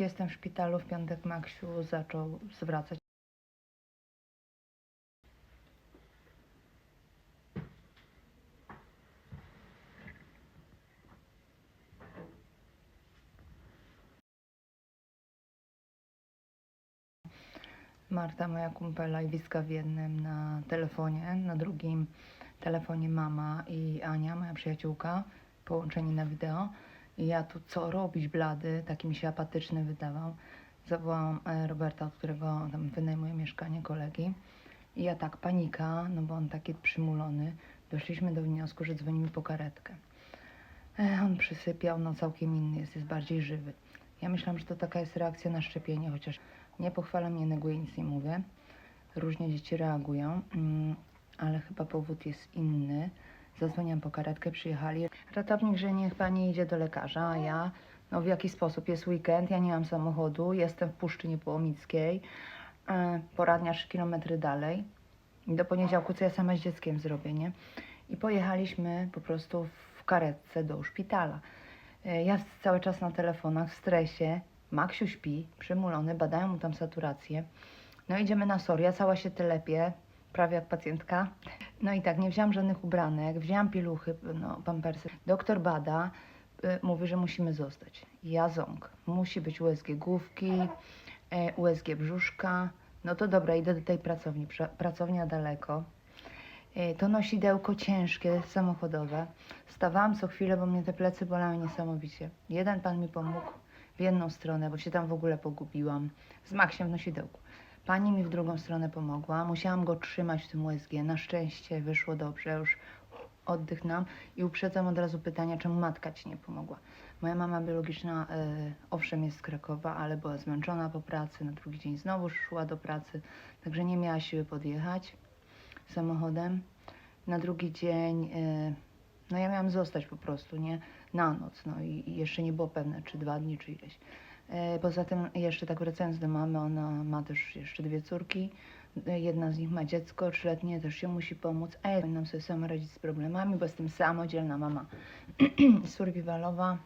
Jestem w szpitalu, w piątek Maksiu zaczął zwracać. Marta, moja kumpela i Wiska w jednym na telefonie, na drugim telefonie mama i Ania, moja przyjaciółka, połączeni na wideo. Ja tu co robić blady, taki mi się apatyczny wydawał. Zawołałam e, Roberta, od którego tam wynajmuję mieszkanie kolegi. I ja tak, panika, no bo on taki przymulony. Doszliśmy do wniosku, że dzwonimy po karetkę. On przysypiał, no całkiem inny jest, jest bardziej żywy. Ja myślałam, że to taka jest reakcja na szczepienie, chociaż nie pochwalam, nie neguję, nic nie mówię. Różnie dzieci reagują, mm, ale chyba powód jest inny. Zadzwoniłam po karetkę, przyjechali. Ratownik, że niech pani idzie do lekarza, a ja, no w jaki sposób? Jest weekend, ja nie mam samochodu, jestem w Puszczy Niepołomickiej, e, poradnia 3 km dalej. Do poniedziałku, co ja sama z dzieckiem zrobię, nie? I pojechaliśmy po prostu w karetce do szpitala. E, Ja cały czas na telefonach, w stresie. Maksiu śpi, przymulony, badają mu tam saturację. No idziemy na SOR, ja cała się telepie, prawie jak pacjentka. No i tak, nie wzięłam żadnych ubranek, wzięłam pieluchy, no, pampersy. Doktor bada, y, mówi, że musimy zostać. Ja ząg. Musi być USG główki, e, USG brzuszka. No to dobra, idę do tej pracowni. Pra- Pracownia daleko. E, To nosidełko ciężkie, samochodowe. Stawałam co chwilę, bo mnie te plecy bolały niesamowicie. Jeden pan mi pomógł w jedną stronę, bo się tam w ogóle pogubiłam. Z Maksiem w nosidełku. Pani mi w drugą stronę pomogła. Musiałam go trzymać w tym USG. Na szczęście wyszło dobrze, już oddych nam. I uprzedzam od razu pytania, czemu matka ci nie pomogła. Moja mama biologiczna, e, owszem, jest z Krakowa, ale była zmęczona po pracy. Na drugi dzień znowu szła do pracy, także nie miała siły podjechać samochodem. Na drugi dzień, e, no ja miałam zostać po prostu, nie? Na noc, no i, i jeszcze nie było pewne, czy dwa dni, czy ileś. E, Poza tym jeszcze tak wracając do mamy, ona ma też jeszcze dwie córki. E, Jedna z nich ma dziecko trzyletnie, też się musi pomóc, a ja powinnam sobie sama radzić z problemami, bo jestem samodzielna mama survivalowa.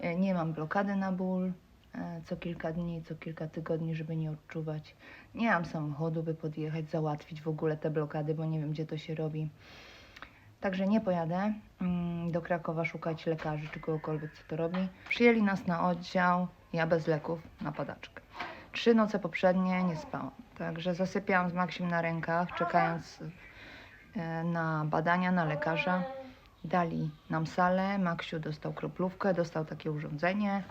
E, Nie mam blokady na ból e, co kilka dni, co kilka tygodni, żeby nie odczuwać. Nie mam samochodu, by podjechać, załatwić w ogóle te blokady, bo nie wiem, gdzie to się robi. Także nie pojadę mm, do Krakowa szukać lekarzy czy kogokolwiek, co to robi. Przyjęli nas na oddział, ja bez leków, na padaczkę. Trzy noce poprzednie nie spałam, także zasypiałam z Maksim na rękach, czekając e, na badania, na lekarza. Dali nam salę, Maksiu dostał kroplówkę, dostał takie urządzenie.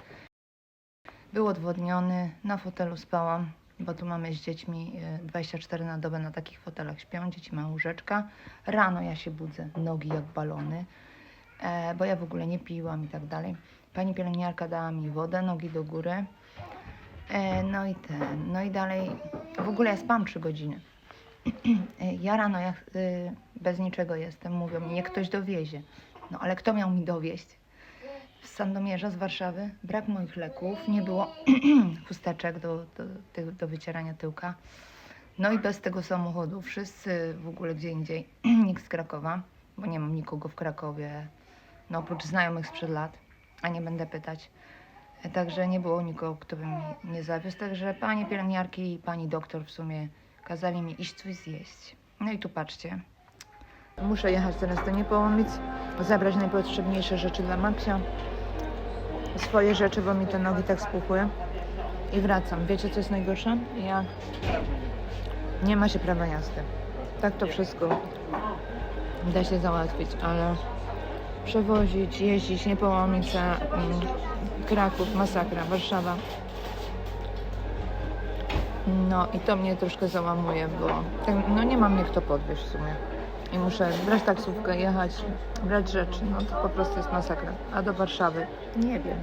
Był odwodniony, na fotelu spałam, bo tu mamy z dziećmi e, 24 na dobę na takich fotelach śpią, dzieci mają łóżeczka. Rano ja się budzę, nogi jak balony, e, bo ja w ogóle nie piłam i tak dalej. Pani pielęgniarka dała mi wodę, nogi do góry. E, no i ten, no i dalej, w ogóle ja spałam 3 godziny. E, Ja rano jak y, bez niczego jestem, mówią mi, niech ktoś dowiezie. No ale kto miał mi dowieść? Z Sandomierza, z Warszawy, brak moich leków, nie było chusteczek do, do, do, wycierania tyłka. No i bez tego samochodu, wszyscy w ogóle gdzie indziej, nikt z Krakowa, bo nie mam nikogo w Krakowie, no oprócz znajomych sprzed lat, a nie będę pytać. Także nie było nikogo, kto by mi nie zawiózł. Także pani pielęgniarki i pani doktor w sumie kazali mi iść coś zjeść. No i tu patrzcie. Muszę jechać teraz do Niepołomic, zabrać najpotrzebniejsze rzeczy dla Maksia. Swoje rzeczy, bo mi te nogi tak spuchły. I wracam. Wiecie, co jest najgorsze? Jak nie ma się prawa jazdy. Tak to wszystko da się załatwić, ale przewozić, jeździć, Niepołomice, mm, Kraków, masakra, Warszawa. No i to mnie troszkę załamuje, bo tak, no nie mam mnie kto podwieźć w sumie. I muszę brać taksówkę, jechać, brać rzeczy. No to po prostu jest masakra. A do Warszawy? Nie wiem.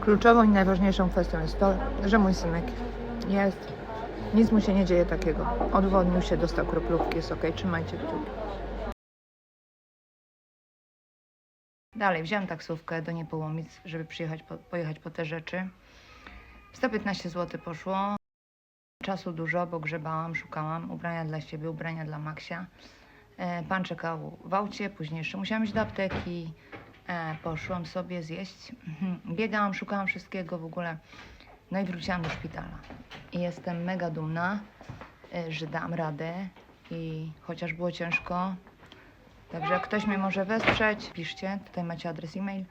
Kluczową i najważniejszą kwestią jest to, że mój synek jest. Nic mu się nie dzieje takiego. Odwodnił się, dostał kroplówki, jest ok. Trzymajcie kciuki. Dalej, wziąłem taksówkę do Niepołomic, żeby przyjechać po, pojechać po te rzeczy. 115 zł poszło. Czasu dużo, bo grzebałam, szukałam ubrania dla siebie, ubrania dla Maksia. E, Pan czekał w aucie, później jeszcze musiałam iść do apteki. E, poszłam sobie zjeść. Mhm. Biegałam, szukałam wszystkiego w ogóle. No i wróciłam do szpitala. I jestem mega dumna, y, że dam radę. I chociaż było ciężko, także jak ktoś mnie może wesprzeć, piszcie, tutaj macie adres e-mail.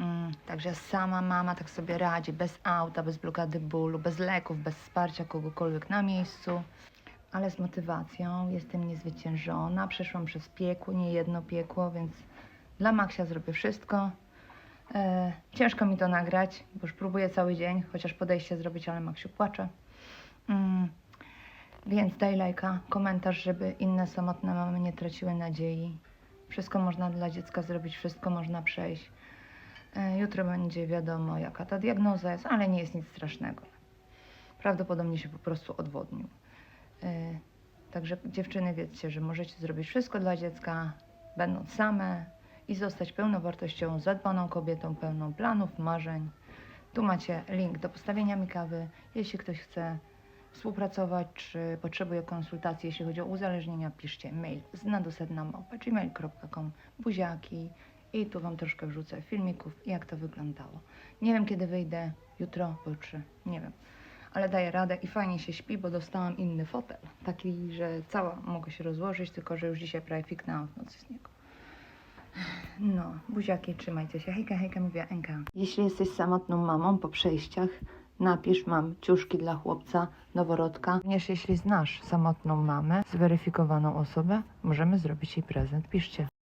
Mm, także sama mama tak sobie radzi, bez auta, bez blokady bólu, bez leków, bez wsparcia kogokolwiek na miejscu, ale z motywacją. Jestem niezwyciężona, przeszłam przez piekło, nie jedno piekło, więc dla Maksia zrobię wszystko. E, ciężko mi to nagrać, bo już próbuję cały dzień, chociaż podejście zrobić, ale Maksiu płacze. Mm, więc daj lajka, komentarz, żeby inne samotne mamy nie traciły nadziei. Wszystko można dla dziecka zrobić, wszystko można przejść. E, Jutro będzie wiadomo, jaka ta diagnoza jest, ale nie jest nic strasznego. Prawdopodobnie się po prostu odwodnił. E, Także dziewczyny, wiedzcie, że możecie zrobić wszystko dla dziecka, będąc same i zostać pełnowartościową, zadbaną kobietą, pełną planów, marzeń. Tu macie link do postawienia mi kawy, jeśli ktoś chce współpracować, czy potrzebuje konsultacji, jeśli chodzi o uzależnienia, piszcie mail z gmail.com, buziaki i tu Wam troszkę wrzucę filmików, jak to wyglądało. Nie wiem, kiedy wyjdę, jutro, pojutrze, nie wiem. Ale daję radę i fajnie się śpi, bo dostałam inny fotel. Taki, że cała mogę się rozłożyć, tylko że już dzisiaj prawie fiknęłam w nocy z niego. No, buziaki, trzymajcie się. Hejka, hejka, mówię Enka. Jeśli jesteś samotną mamą po przejściach, napisz, mam ciuszki dla chłopca, noworodka. Również jeśli znasz samotną mamę, zweryfikowaną osobę, możemy zrobić jej prezent. Piszcie.